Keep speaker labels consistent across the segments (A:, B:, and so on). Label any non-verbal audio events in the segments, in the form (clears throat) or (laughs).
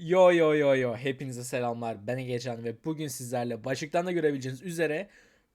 A: Yo yo yo yo. Hepinize selamlar. Ben Egecan ve bugün sizlerle başlıktan da görebileceğiniz üzere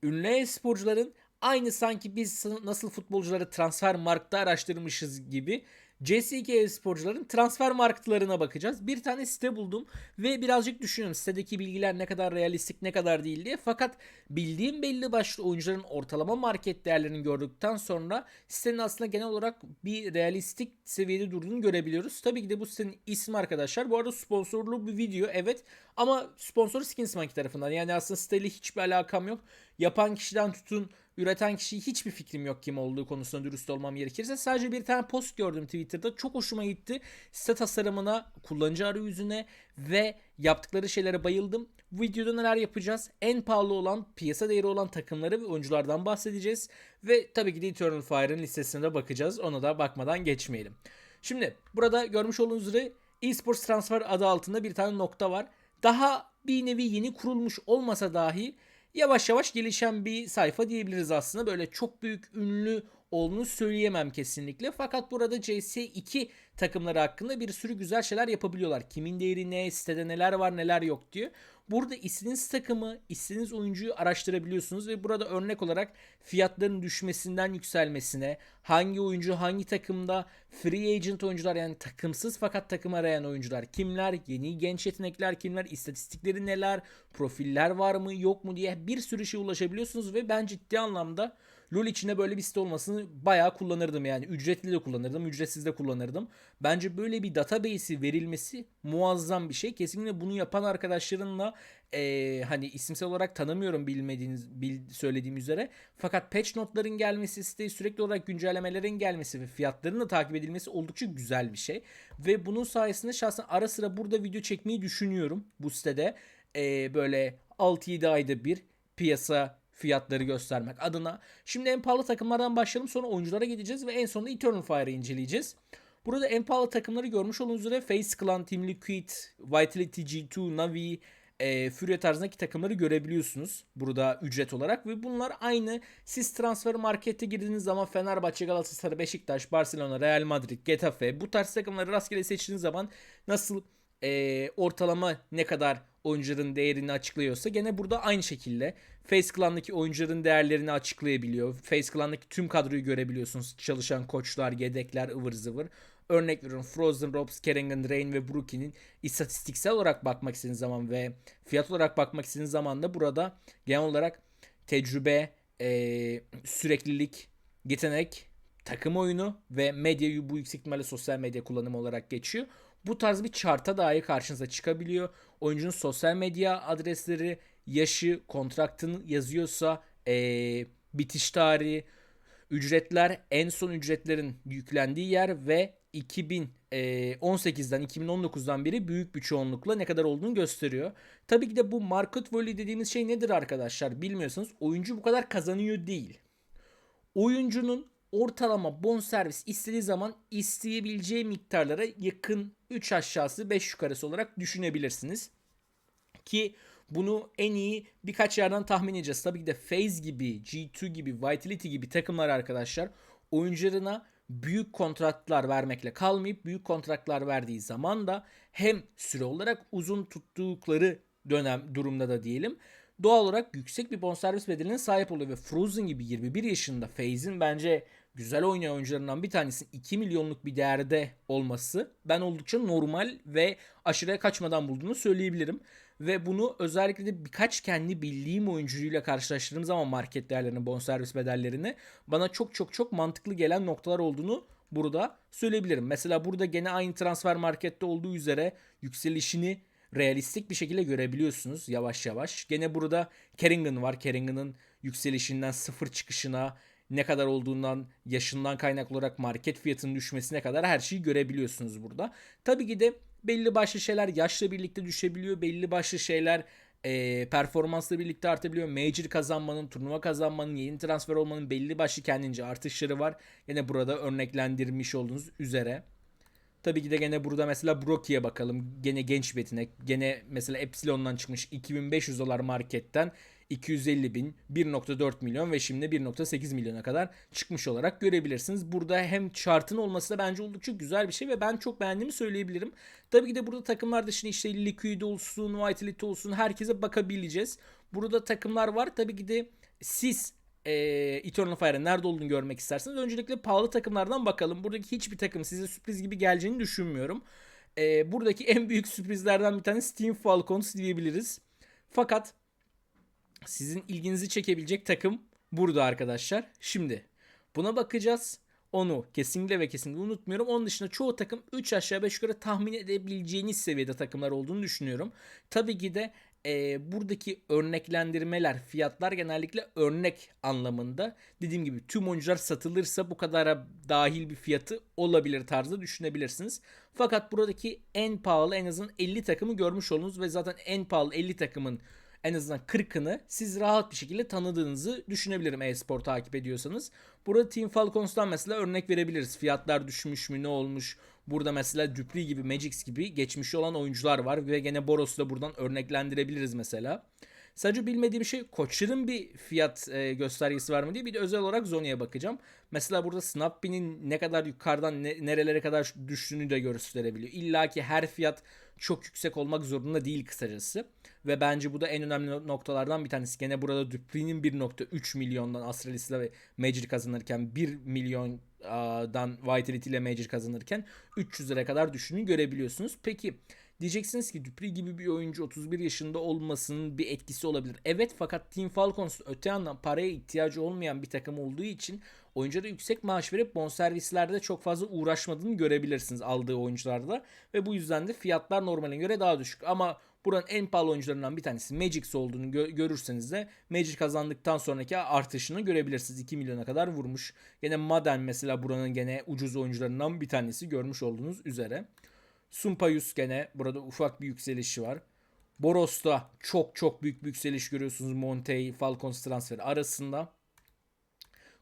A: ünlü e-sporcuların aynı sanki biz nasıl futbolcuları transfer markta araştırmışız gibi CS2 e-sporcuların transfer marketlarına bakacağız. Bir tane site buldum ve birazcık düşünüyorum sitedeki bilgiler ne kadar realistik ne kadar değil diye. Fakat bildiğim belli başlı oyuncuların ortalama market değerlerini gördükten sonra sitenin aslında genel olarak bir realistik seviyede durduğunu görebiliyoruz. Tabii ki de bu sitenin ismi arkadaşlar. Bu arada sponsorlu bir video evet ama sponsoru Skins Monkey tarafından. Yani aslında siteyle hiçbir alakam yok. Yapan kişiden tutun üreten kişi hiçbir fikrim yok kim olduğu konusunda dürüst olmam gerekirse. Sadece bir tane post gördüm Twitter'da. Çok hoşuma gitti. Site tasarımına, kullanıcı arayüzüne ve yaptıkları şeylere bayıldım. Bu videoda neler yapacağız? En pahalı olan, piyasa değeri olan takımları ve oyunculardan bahsedeceğiz. Ve tabii ki de Eternal Fire'ın listesine de bakacağız. Ona da bakmadan geçmeyelim. Şimdi burada görmüş olduğunuz üzere eSports Transfer adı altında bir tane nokta var. Daha bir nevi yeni kurulmuş olmasa dahi yavaş yavaş gelişen bir sayfa diyebiliriz aslında. Böyle çok büyük ünlü olduğunu söyleyemem kesinlikle. Fakat burada CS2 takımları hakkında bir sürü güzel şeyler yapabiliyorlar. Kimin değeri ne, sitede neler var neler yok diyor. Burada istediğiniz takımı, istediğiniz oyuncuyu araştırabiliyorsunuz ve burada örnek olarak fiyatların düşmesinden yükselmesine, hangi oyuncu hangi takımda free agent oyuncular yani takımsız fakat takım arayan oyuncular kimler, yeni genç yetenekler kimler, istatistikleri neler, profiller var mı yok mu diye bir sürü şey ulaşabiliyorsunuz ve ben ciddi anlamda LoL içinde böyle bir site olmasını bayağı kullanırdım yani. Ücretli de kullanırdım, ücretsiz de kullanırdım. Bence böyle bir database'i verilmesi muazzam bir şey. Kesinlikle bunu yapan arkadaşlarınla e, hani isimsel olarak tanımıyorum bilmediğiniz bil, söylediğim üzere. Fakat patch notların gelmesi, siteye sürekli olarak güncellemelerin gelmesi ve fiyatların da takip edilmesi oldukça güzel bir şey. Ve bunun sayesinde şahsen ara sıra burada video çekmeyi düşünüyorum bu sitede. E, böyle 6-7 ayda bir piyasa fiyatları göstermek adına. Şimdi en pahalı takımlardan başlayalım sonra oyunculara gideceğiz ve en sonunda Eternal Fire'ı inceleyeceğiz. Burada en pahalı takımları görmüş olduğunuz üzere Face Clan, Team Liquid, Vitality G2, Navi, e, Fury tarzındaki takımları görebiliyorsunuz burada ücret olarak ve bunlar aynı siz transfer markete girdiğiniz zaman Fenerbahçe, Galatasaray, Beşiktaş, Barcelona, Real Madrid, Getafe bu tarz takımları rastgele seçtiğiniz zaman nasıl e, ortalama ne kadar oyuncuların değerini açıklıyorsa gene burada aynı şekilde Face Clan'daki oyuncuların değerlerini açıklayabiliyor. Face Clan'daki tüm kadroyu görebiliyorsunuz. Çalışan koçlar, yedekler, ıvır zıvır. Örnek veriyorum Frozen Robes, Kerrigan, Rain ve Brookie'nin istatistiksel olarak bakmak istediğiniz zaman ve fiyat olarak bakmak istediğiniz zaman da burada genel olarak tecrübe, e, süreklilik, yetenek, takım oyunu ve medya bu yüksek ihtimalle sosyal medya kullanımı olarak geçiyor. Bu tarz bir charta dahi karşınıza çıkabiliyor. Oyuncunun sosyal medya adresleri, yaşı, kontraktını yazıyorsa ee, bitiş tarihi, ücretler, en son ücretlerin yüklendiği yer ve 2018'den 2019'dan beri büyük bir çoğunlukla ne kadar olduğunu gösteriyor. Tabii ki de bu market value dediğimiz şey nedir arkadaşlar? Bilmiyorsanız oyuncu bu kadar kazanıyor değil. Oyuncunun ortalama bonservis istediği zaman isteyebileceği miktarlara yakın 3 aşağısı 5 yukarısı olarak düşünebilirsiniz. Ki bunu en iyi birkaç yerden tahmin edeceğiz. Tabii ki de FaZe gibi, G2 gibi, Vitality gibi takımlar arkadaşlar oyuncularına büyük kontratlar vermekle kalmayıp büyük kontratlar verdiği zaman da hem süre olarak uzun tuttukları dönem durumda da diyelim doğal olarak yüksek bir bonservis bedeline sahip oluyor ve Frozen gibi 21 yaşında FaZe'in bence güzel oynayan oyuncularından bir tanesinin 2 milyonluk bir değerde olması ben oldukça normal ve aşırıya kaçmadan bulduğunu söyleyebilirim. Ve bunu özellikle de birkaç kendi bildiğim oyuncuyla karşılaştırdığım zaman market değerlerini, bonservis bedellerini bana çok çok çok mantıklı gelen noktalar olduğunu burada söyleyebilirim. Mesela burada gene aynı transfer markette olduğu üzere yükselişini realistik bir şekilde görebiliyorsunuz yavaş yavaş. Gene burada Kerrigan var. Kerrigan'ın yükselişinden sıfır çıkışına ne kadar olduğundan yaşından kaynaklı olarak market fiyatının düşmesine kadar her şeyi görebiliyorsunuz burada. Tabii ki de belli başlı şeyler yaşla birlikte düşebiliyor. Belli başlı şeyler e, performansla birlikte artabiliyor. Major kazanmanın, turnuva kazanmanın, yeni transfer olmanın belli başlı kendince artışları var. Yine burada örneklendirmiş olduğunuz üzere. Tabii ki de gene burada mesela Broki'ye bakalım. Gene genç bir yetenek. Gene mesela Epsilon'dan çıkmış 2500 dolar marketten 250 bin, 1.4 milyon ve şimdi 1.8 milyona kadar çıkmış olarak görebilirsiniz. Burada hem chartın olması da bence oldukça güzel bir şey ve ben çok beğendiğimi söyleyebilirim. Tabii ki de burada takımlar dışında işte Liquid olsun, Vitality olsun herkese bakabileceğiz. Burada takımlar var. Tabii ki de siz e, Eternal Fire'ın nerede olduğunu görmek isterseniz öncelikle pahalı takımlardan bakalım. Buradaki hiçbir takım size sürpriz gibi geleceğini düşünmüyorum. E, buradaki (laughs) en büyük sürprizlerden bir tanesi Team Falcons diyebiliriz. Fakat sizin ilginizi çekebilecek takım burada arkadaşlar. Şimdi buna bakacağız. Onu kesinlikle ve kesinlikle unutmuyorum. Onun dışında çoğu takım 3 aşağı 5 yukarı tahmin edebileceğiniz seviyede takımlar olduğunu düşünüyorum. Tabii ki de e, buradaki örneklendirmeler, fiyatlar genellikle örnek anlamında. Dediğim gibi tüm oyuncular satılırsa bu kadara dahil bir fiyatı olabilir tarzda düşünebilirsiniz. Fakat buradaki en pahalı en azından 50 takımı görmüş oldunuz ve zaten en pahalı 50 takımın en azından 40'ını siz rahat bir şekilde tanıdığınızı düşünebilirim e-spor takip ediyorsanız. Burada Team Falcons'tan mesela örnek verebiliriz. Fiyatlar düşmüş mü ne olmuş? Burada mesela Dupri gibi Magix gibi geçmişi olan oyuncular var ve gene Boros'u da buradan örneklendirebiliriz mesela. Sadece bilmediğim şey koçların bir fiyat e, göstergesi var mı diye bir de özel olarak Zonya'ya bakacağım. Mesela burada Snappy'nin ne kadar yukarıdan ne, nerelere kadar düştüğünü de gösterebiliyor. İlla ki her fiyat çok yüksek olmak zorunda değil kısacası. Ve bence bu da en önemli noktalardan bir tanesi. Gene burada Dupri'nin 1.3 milyondan Astralis'le ve Major kazanırken 1 milyondan Vitality ile Major kazanırken 300 lira kadar düştüğünü görebiliyorsunuz. Peki Diyeceksiniz ki Dupri gibi bir oyuncu 31 yaşında olmasının bir etkisi olabilir. Evet fakat Team Falcons öte yandan paraya ihtiyacı olmayan bir takım olduğu için oyunculara yüksek maaş verip bonservislerde çok fazla uğraşmadığını görebilirsiniz aldığı oyuncularda. Ve bu yüzden de fiyatlar normaline göre daha düşük. Ama buranın en pahalı oyuncularından bir tanesi Magix olduğunu gö- görürseniz de Magic kazandıktan sonraki artışını görebilirsiniz. 2 milyona kadar vurmuş. Yine Madden mesela buranın gene ucuz oyuncularından bir tanesi görmüş olduğunuz üzere. Sumpayus gene burada ufak bir yükselişi var. Boros'ta çok çok büyük bir yükseliş görüyorsunuz Montey Falcons transferi arasında.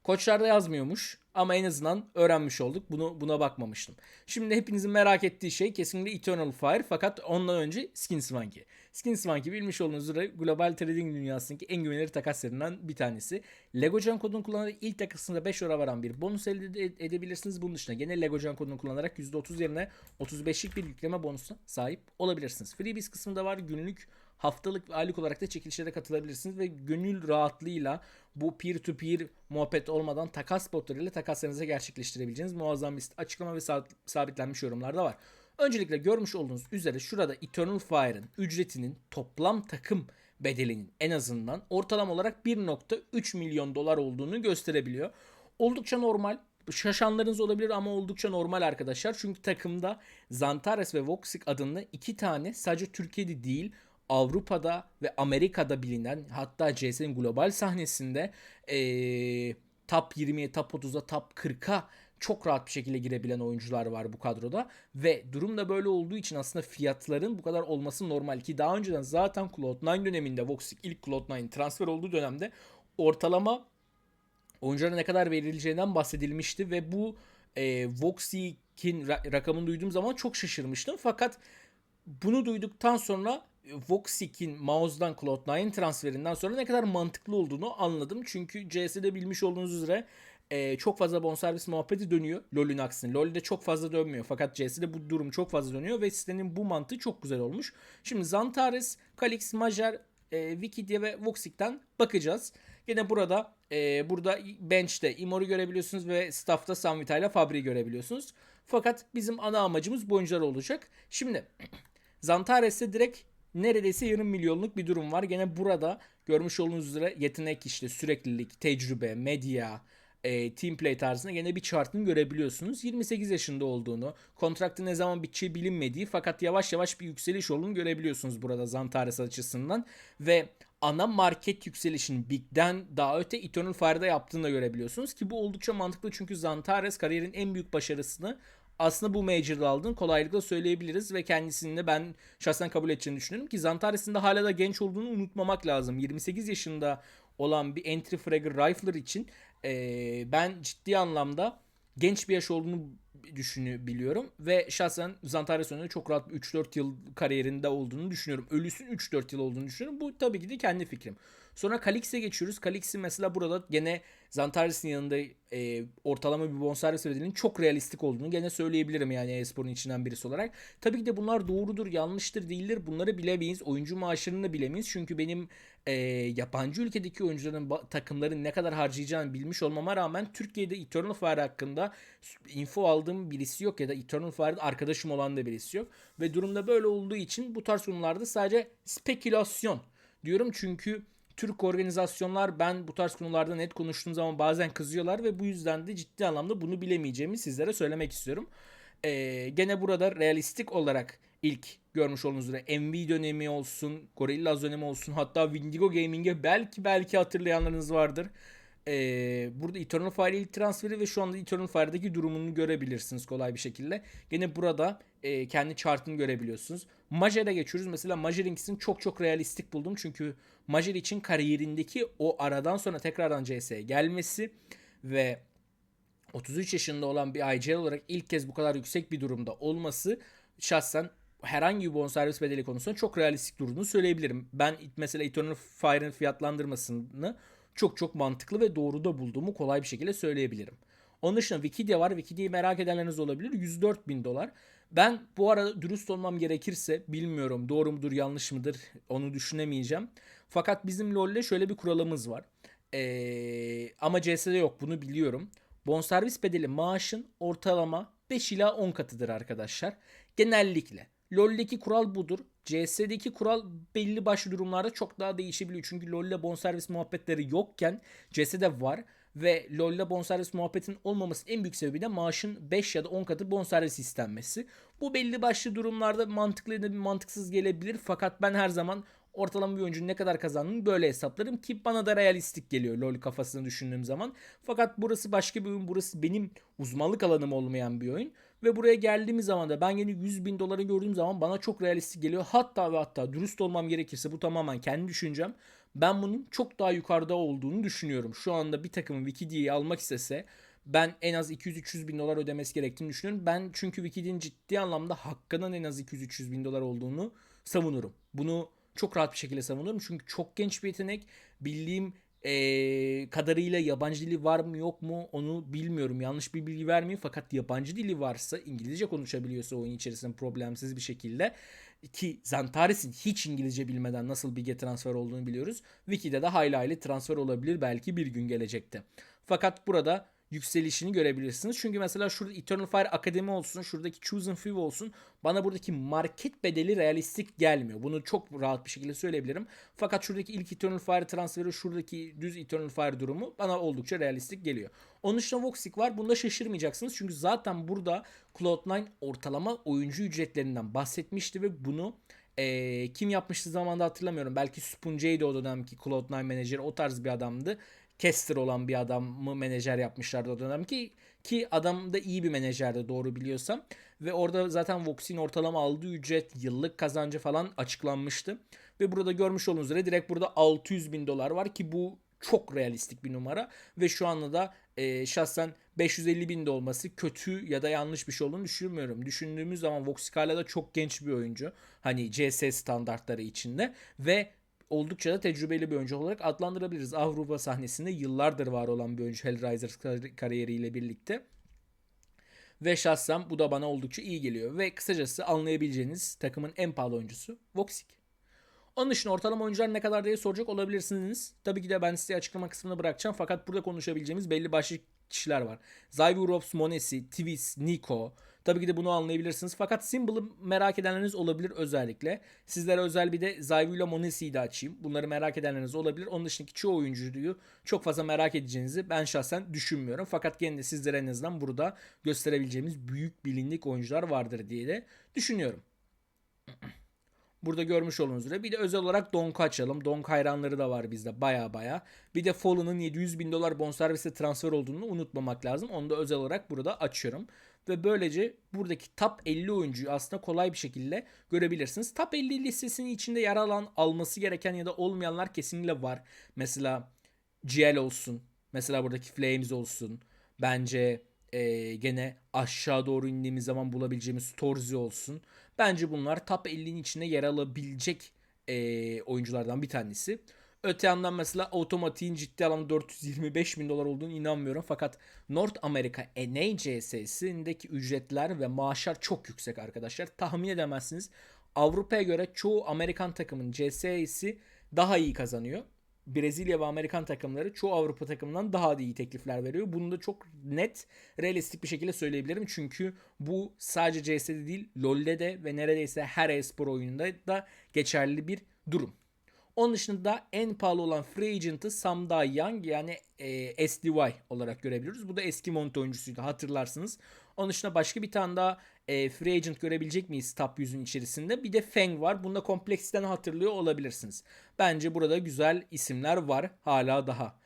A: Koçlarda yazmıyormuş ama en azından öğrenmiş olduk. Bunu buna bakmamıştım. Şimdi hepinizin merak ettiği şey kesinlikle Eternal Fire fakat ondan önce Skin Swanky. Skin Swanky bilmiş olduğunuz üzere global trading dünyasındaki en güvenilir takaslarından bir tanesi. Legocan kodunu kullanarak ilk takasında 5 euro varan bir bonus elde edebilirsiniz. Bunun dışında gene Legocan kodunu kullanarak %30 yerine 35'lik bir yükleme bonusuna sahip olabilirsiniz. Freebies kısmında var günlük haftalık ve aylık olarak da çekilişlere katılabilirsiniz ve gönül rahatlığıyla bu peer to peer muhabbet olmadan takas botlarıyla takaslarınızı gerçekleştirebileceğiniz muazzam bir açıklama ve sabitlenmiş yorumlarda var. Öncelikle görmüş olduğunuz üzere şurada Eternal Fire'ın ücretinin toplam takım bedelinin en azından ortalama olarak 1.3 milyon dolar olduğunu gösterebiliyor. Oldukça normal. Şaşanlarınız olabilir ama oldukça normal arkadaşlar. Çünkü takımda Zantares ve Voxic adında iki tane sadece Türkiye'de değil Avrupa'da ve Amerika'da bilinen hatta CS'nin global sahnesinde ee, top 20'ye, top 30'a, top 40'a çok rahat bir şekilde girebilen oyuncular var bu kadroda. Ve durum da böyle olduğu için aslında fiyatların bu kadar olması normal ki daha önceden zaten Cloud9 döneminde Voxic ilk Cloud9 transfer olduğu dönemde ortalama oyunculara ne kadar verileceğinden bahsedilmişti ve bu e, Voxic'in ra- rakamını duyduğum zaman çok şaşırmıştım. Fakat bunu duyduktan sonra Voxic'in Mouse'dan Cloud9 transferinden sonra ne kadar mantıklı olduğunu anladım. Çünkü CS'de bilmiş olduğunuz üzere e, çok fazla bonservis muhabbeti dönüyor LoL'ün aksine. LoL'de çok fazla dönmüyor fakat CS'de bu durum çok fazla dönüyor ve sitenin bu mantığı çok güzel olmuş. Şimdi Zantares, Kalix, Majer, e, Wikidia ve Voxic'ten bakacağız. Yine burada e, burada bench'te Imor'u görebiliyorsunuz ve staff'ta Samvita ile Fabri'yi görebiliyorsunuz. Fakat bizim ana amacımız bu oyuncular olacak. Şimdi (clears throat) Zantares'te direkt neredeyse yarım milyonluk bir durum var. Gene burada görmüş olduğunuz üzere yetenek işte süreklilik, tecrübe, medya, e, team play tarzında gene bir chartını görebiliyorsunuz. 28 yaşında olduğunu, kontraktı ne zaman biteceği bilinmediği fakat yavaş yavaş bir yükseliş olduğunu görebiliyorsunuz burada Zantares açısından ve ana market yükselişin Big'den daha öte Eternal Fire'da yaptığını da görebiliyorsunuz ki bu oldukça mantıklı çünkü Zantares kariyerin en büyük başarısını aslında bu Major'da aldığını kolaylıkla söyleyebiliriz ve kendisini de ben şahsen kabul edeceğini düşünüyorum ki Zantares'in de hala da genç olduğunu unutmamak lazım. 28 yaşında olan bir entry fragger rifler için e, ben ciddi anlamda genç bir yaş olduğunu düşünebiliyorum ve şahsen Zantareson'un çok rahat 3-4 yıl kariyerinde olduğunu düşünüyorum. Ölüsün 3-4 yıl olduğunu düşünüyorum. Bu tabii ki de kendi fikrim. Sonra Kalix'e geçiyoruz. Kalix'in mesela burada gene Zantares'in yanında e, ortalama bir bonservis bedelinin çok realistik olduğunu gene söyleyebilirim yani e-sporun içinden birisi olarak. Tabii ki de bunlar doğrudur, yanlıştır, değildir. Bunları bilemeyiz. Oyuncu maaşlarını da bilemeyiz. Çünkü benim e, yabancı ülkedeki oyuncuların takımların ne kadar harcayacağını bilmiş olmama rağmen Türkiye'de Eternal Fire hakkında info aldığım birisi yok ya da Eternal Fire'da arkadaşım olan da birisi yok. Ve durumda böyle olduğu için bu tarz konularda sadece spekülasyon diyorum çünkü Türk organizasyonlar ben bu tarz konularda net konuştuğum zaman bazen kızıyorlar ve bu yüzden de ciddi anlamda bunu bilemeyeceğimi sizlere söylemek istiyorum. Ee, gene burada realistik olarak ilk görmüş olduğunuz üzere MV dönemi olsun, Gorillaz dönemi olsun hatta Windigo Gaming'e belki belki hatırlayanlarınız vardır. Ee, burada Eternal Fire ilk transferi ve şu anda Eternal Fire'daki durumunu görebilirsiniz kolay bir şekilde. Gene burada e, kendi chartını görebiliyorsunuz. Majer'e geçiyoruz. Mesela Majer'inkisini çok çok realistik buldum. Çünkü Majer için kariyerindeki o aradan sonra tekrardan CS'ye gelmesi ve 33 yaşında olan bir IGL olarak ilk kez bu kadar yüksek bir durumda olması şahsen herhangi bir bonservis bedeli konusunda çok realistik durduğunu söyleyebilirim. Ben mesela Eternal Fire'ın fiyatlandırmasını çok çok mantıklı ve doğru da bulduğumu kolay bir şekilde söyleyebilirim. Onun dışında Wikidia var. Wikidiya'yı merak edenleriniz olabilir. 104 bin dolar. Ben bu arada dürüst olmam gerekirse bilmiyorum doğru mudur yanlış mıdır onu düşünemeyeceğim. Fakat bizim LoL'de şöyle bir kuralımız var. Ee, ama CS'de yok bunu biliyorum. Bonservis bedeli maaşın ortalama 5 ila 10 katıdır arkadaşlar. Genellikle. LoL'deki kural budur. CS'deki kural belli başlı durumlarda çok daha değişebiliyor. Çünkü LoL'le bonservis muhabbetleri yokken CS'de var. Ve LoL'le bonservis muhabbetin olmaması en büyük sebebi de maaşın 5 ya da 10 katı bonservis istenmesi. Bu belli başlı durumlarda mantıklı da mantıksız gelebilir. Fakat ben her zaman ortalama bir oyuncunun ne kadar kazandığını böyle hesaplarım ki bana da realistik geliyor LoL kafasını düşündüğüm zaman. Fakat burası başka bir oyun. Burası benim uzmanlık alanım olmayan bir oyun. Ve buraya geldiğimiz zaman da ben yeni 100 bin doları gördüğüm zaman bana çok realistik geliyor. Hatta ve hatta dürüst olmam gerekirse bu tamamen kendi düşüncem. Ben bunun çok daha yukarıda olduğunu düşünüyorum. Şu anda bir takımın Wikidiya'yı almak istese ben en az 200-300 bin dolar ödemesi gerektiğini düşünüyorum. Ben çünkü Wikidia'nın ciddi anlamda hakkının en az 200-300 bin dolar olduğunu savunurum. Bunu çok rahat bir şekilde savunurum. Çünkü çok genç bir yetenek. Bildiğim ee, kadarıyla yabancı dili var mı yok mu onu bilmiyorum. Yanlış bir bilgi vermeyeyim fakat yabancı dili varsa İngilizce konuşabiliyorsa oyun içerisinde problemsiz bir şekilde ki Zantares'in hiç İngilizce bilmeden nasıl bir transfer olduğunu biliyoruz. Wiki'de de hayli hayli transfer olabilir belki bir gün gelecekte. Fakat burada yükselişini görebilirsiniz. Çünkü mesela şurada Eternal Fire Akademi olsun, şuradaki Chosen Few olsun bana buradaki market bedeli realistik gelmiyor. Bunu çok rahat bir şekilde söyleyebilirim. Fakat şuradaki ilk Eternal Fire transferi, şuradaki düz Eternal Fire durumu bana oldukça realistik geliyor. Onun dışında Voxic var. Bunda şaşırmayacaksınız. Çünkü zaten burada Cloud9 ortalama oyuncu ücretlerinden bahsetmişti ve bunu e, kim yapmıştı zamanda hatırlamıyorum. Belki Spunjay'di o dönemki Cloud9 menajeri o tarz bir adamdı. Kester olan bir adamı menajer yapmışlardı o dönem ki ki adam da iyi bir menajerdi doğru biliyorsam ve orada zaten Vox'in ortalama aldığı ücret yıllık kazancı falan açıklanmıştı ve burada görmüş olduğunuz üzere direkt burada 600 bin dolar var ki bu çok realistik bir numara ve şu anda da e, şahsen 550 bin de olması kötü ya da yanlış bir şey olduğunu düşünmüyorum. Düşündüğümüz zaman Voxicala da çok genç bir oyuncu. Hani CS standartları içinde ve oldukça da tecrübeli bir oyuncu olarak adlandırabiliriz. Avrupa sahnesinde yıllardır var olan bir oyuncu Hellraiser kariyeriyle birlikte. Ve şahsen bu da bana oldukça iyi geliyor. Ve kısacası anlayabileceğiniz takımın en pahalı oyuncusu Voxic. Onun dışında ortalama oyuncular ne kadar diye soracak olabilirsiniz. Tabii ki de ben size açıklama kısmına bırakacağım. Fakat burada konuşabileceğimiz belli başlı kişiler var. Zyvurops, Monesi, Twist, Nico, Tabii ki de bunu anlayabilirsiniz. Fakat Symbol'ı merak edenleriniz olabilir özellikle. Sizlere özel bir de Zyvu ile Monesi'yi de açayım. Bunları merak edenleriniz olabilir. Onun dışındaki çoğu oyuncuyu çok fazla merak edeceğinizi ben şahsen düşünmüyorum. Fakat gene de sizlere en azından burada gösterebileceğimiz büyük bilindik oyuncular vardır diye de düşünüyorum. (clears throat) Burada görmüş olduğunuz üzere. Bir de özel olarak Donk'u açalım. Donk hayranları da var bizde baya baya. Bir de Fallen'ın 700 bin dolar bonservise transfer olduğunu unutmamak lazım. Onu da özel olarak burada açıyorum. Ve böylece buradaki top 50 oyuncuyu aslında kolay bir şekilde görebilirsiniz. Top 50 listesinin içinde yer alan alması gereken ya da olmayanlar kesinlikle var. Mesela GL olsun. Mesela buradaki Flames olsun. Bence e, gene aşağı doğru indiğimiz zaman bulabileceğimiz Torzi olsun. Bence bunlar top 50'nin içinde yer alabilecek e, oyunculardan bir tanesi. Öte yandan mesela otomatiğin ciddi anlamda 425 bin dolar olduğunu inanmıyorum. Fakat North America NACS'sindeki ücretler ve maaşlar çok yüksek arkadaşlar. Tahmin edemezsiniz. Avrupa'ya göre çoğu Amerikan takımın CS'si daha iyi kazanıyor. Brezilya ve Amerikan takımları çoğu Avrupa takımından daha da iyi teklifler veriyor. Bunu da çok net, realistik bir şekilde söyleyebilirim. Çünkü bu sadece CS'de değil, LoL'de de ve neredeyse her e-spor oyununda da geçerli bir durum. Onun dışında en pahalı olan free agent'ı Sam Young yani e, SDY olarak görebiliyoruz. Bu da eski Monte oyuncusuydu hatırlarsınız. Onun dışında başka bir tane daha e, free agent görebilecek miyiz top 100'ün içerisinde? Bir de Feng var. Bunda kompleksiten hatırlıyor olabilirsiniz. Bence burada güzel isimler var hala daha.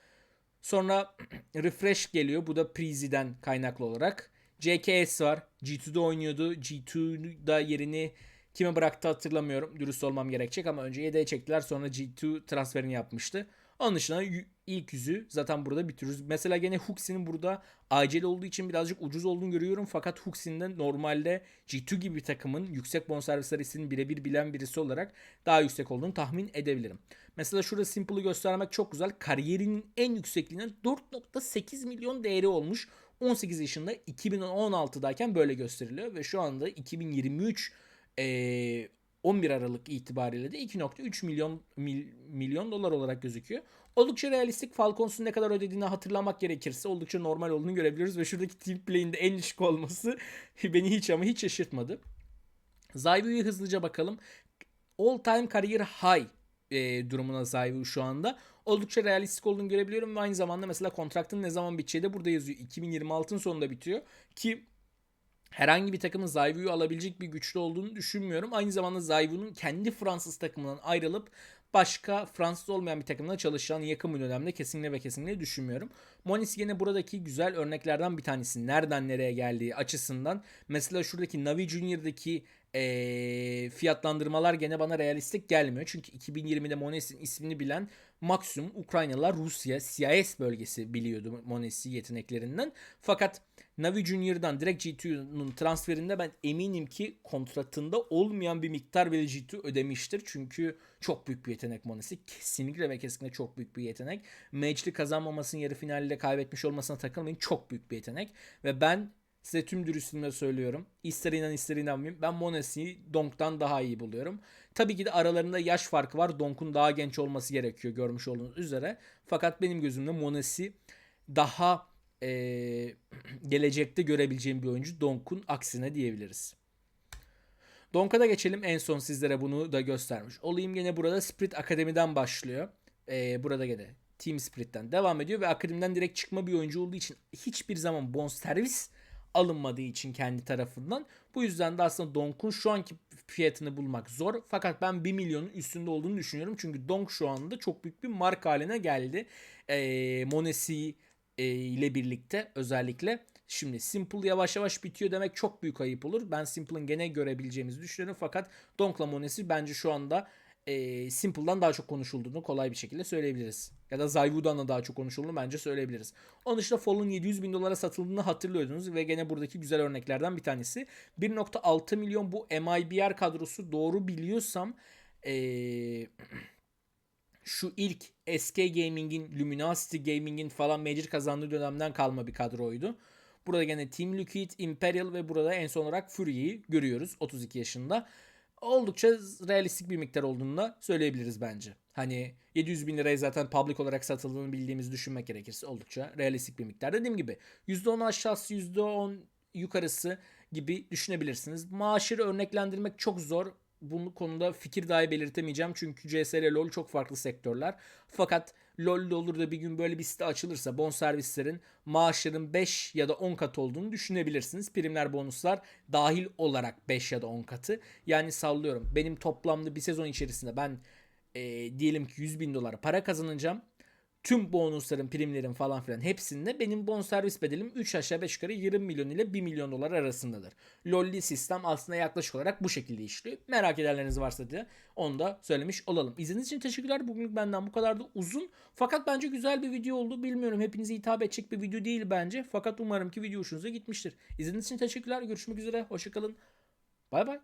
A: Sonra (clears throat) Refresh geliyor. Bu da Preezy'den kaynaklı olarak. JKS var. G2'de oynuyordu. G2'da yerini Kime bıraktı hatırlamıyorum. Dürüst olmam gerekecek ama önce yedeğe çektiler sonra G2 transferini yapmıştı. Onun dışında ilk yüzü zaten burada bitiriyoruz. Mesela gene Hux'in burada acil olduğu için birazcık ucuz olduğunu görüyorum. Fakat Hux'in de normalde G2 gibi bir takımın yüksek bonservis arasını birebir bilen birisi olarak daha yüksek olduğunu tahmin edebilirim. Mesela şurada Simple'ı göstermek çok güzel. Kariyerinin en yüksekliğine 4.8 milyon değeri olmuş. 18 yaşında 2016'dayken böyle gösteriliyor ve şu anda 2023 e, 11 Aralık itibariyle de 2.3 milyon mil, milyon dolar olarak gözüküyor. Oldukça realistik Falcons'un ne kadar ödediğini hatırlamak gerekirse oldukça normal olduğunu görebiliyoruz ve şuradaki team play'in de en düşük olması (laughs) beni hiç ama hiç şaşırtmadı. Zayvu'yu hızlıca bakalım. All time career high e, durumuna Zayvu şu anda. Oldukça realistik olduğunu görebiliyorum ve aynı zamanda mesela kontraktın ne zaman biteceği de burada yazıyor. 2026'ın sonunda bitiyor ki herhangi bir takımın Zayvu'yu alabilecek bir güçlü olduğunu düşünmüyorum. Aynı zamanda Zayvu'nun kendi Fransız takımından ayrılıp başka Fransız olmayan bir takımda çalışan yakın bir dönemde kesinlikle ve kesinlikle düşünmüyorum. Monis yine buradaki güzel örneklerden bir tanesi. Nereden nereye geldiği açısından. Mesela şuradaki Navi Junior'daki e, fiyatlandırmalar gene bana realistik gelmiyor. Çünkü 2020'de Mones'in ismini bilen maksimum Ukraynalılar Rusya, CIS bölgesi biliyordu Mones'i yeteneklerinden. Fakat Navi Junior'dan direkt G2'nun transferinde ben eminim ki kontratında olmayan bir miktar bile G2 ödemiştir. Çünkü çok büyük bir yetenek Mones'i. Kesinlikle ve kesinlikle çok büyük bir yetenek. Match'li kazanmamasının yarı finalde kaybetmiş olmasına takılmayın. Çok büyük bir yetenek. Ve ben size tüm dürüstlüğümle söylüyorum. İster inan ister inanmayın. Ben Mones'i Donk'tan daha iyi buluyorum. Tabii ki de aralarında yaş farkı var. Donk'un daha genç olması gerekiyor görmüş olduğunuz üzere. Fakat benim gözümde Mones'i daha e, (clears throat) gelecekte görebileceğim bir oyuncu Donk'un aksine diyebiliriz. Donk'a da geçelim. En son sizlere bunu da göstermiş. Olayım gene burada Spirit Akademi'den başlıyor. E, burada gene Team Spirit'ten devam ediyor ve akademiden direkt çıkma bir oyuncu olduğu için hiçbir zaman bon servis alınmadığı için kendi tarafından. Bu yüzden de aslında Donk'un şu anki fiyatını bulmak zor. Fakat ben 1 milyonun üstünde olduğunu düşünüyorum. Çünkü Donk şu anda çok büyük bir marka haline geldi. E, Monesi e, ile birlikte özellikle. Şimdi Simple yavaş yavaş bitiyor demek çok büyük ayıp olur. Ben Simple'ın gene görebileceğimizi düşünüyorum. Fakat Donk'la Monesi bence şu anda e, Simple'dan daha çok konuşulduğunu kolay bir şekilde söyleyebiliriz. Ya da Zayvu'dan da daha çok konuşulduğunu bence söyleyebiliriz. Onun dışında Fall'un 700 bin dolara satıldığını hatırlıyordunuz ve gene buradaki güzel örneklerden bir tanesi. 1.6 milyon bu MIBR kadrosu doğru biliyorsam ee, şu ilk SK Gaming'in, Luminosity Gaming'in falan Major kazandığı dönemden kalma bir kadroydu. Burada gene Team Liquid, Imperial ve burada en son olarak Fury'yi görüyoruz 32 yaşında oldukça realistik bir miktar olduğunu da söyleyebiliriz bence. Hani 700 bin liraya zaten public olarak satıldığını bildiğimizi düşünmek gerekirse oldukça realistik bir miktar. Dediğim gibi %10 aşağısı %10 yukarısı gibi düşünebilirsiniz. Maaşları örneklendirmek çok zor. Bunun konuda fikir dahi belirtemeyeceğim. Çünkü CS ile LoL çok farklı sektörler. Fakat LoL'de olur da bir gün böyle bir site açılırsa bon servislerin maaşların 5 ya da 10 kat olduğunu düşünebilirsiniz. Primler bonuslar dahil olarak 5 ya da 10 katı. Yani sallıyorum benim toplamda bir sezon içerisinde ben e, diyelim ki 100 bin dolar para kazanacağım. Tüm bonusların, primlerin falan filan hepsinde benim bonservis bedelim 3 aşağı 5 yukarı 20 milyon ile 1 milyon dolar arasındadır. LoL'li sistem aslında yaklaşık olarak bu şekilde işliyor. Merak edenleriniz varsa diye onu da söylemiş olalım. İzlediğiniz için teşekkürler. Bugünlük benden bu kadar da uzun. Fakat bence güzel bir video oldu. Bilmiyorum hepinize hitap edecek bir video değil bence. Fakat umarım ki video hoşunuza gitmiştir. İzlediğiniz için teşekkürler. Görüşmek üzere. Hoşçakalın. Bay bay.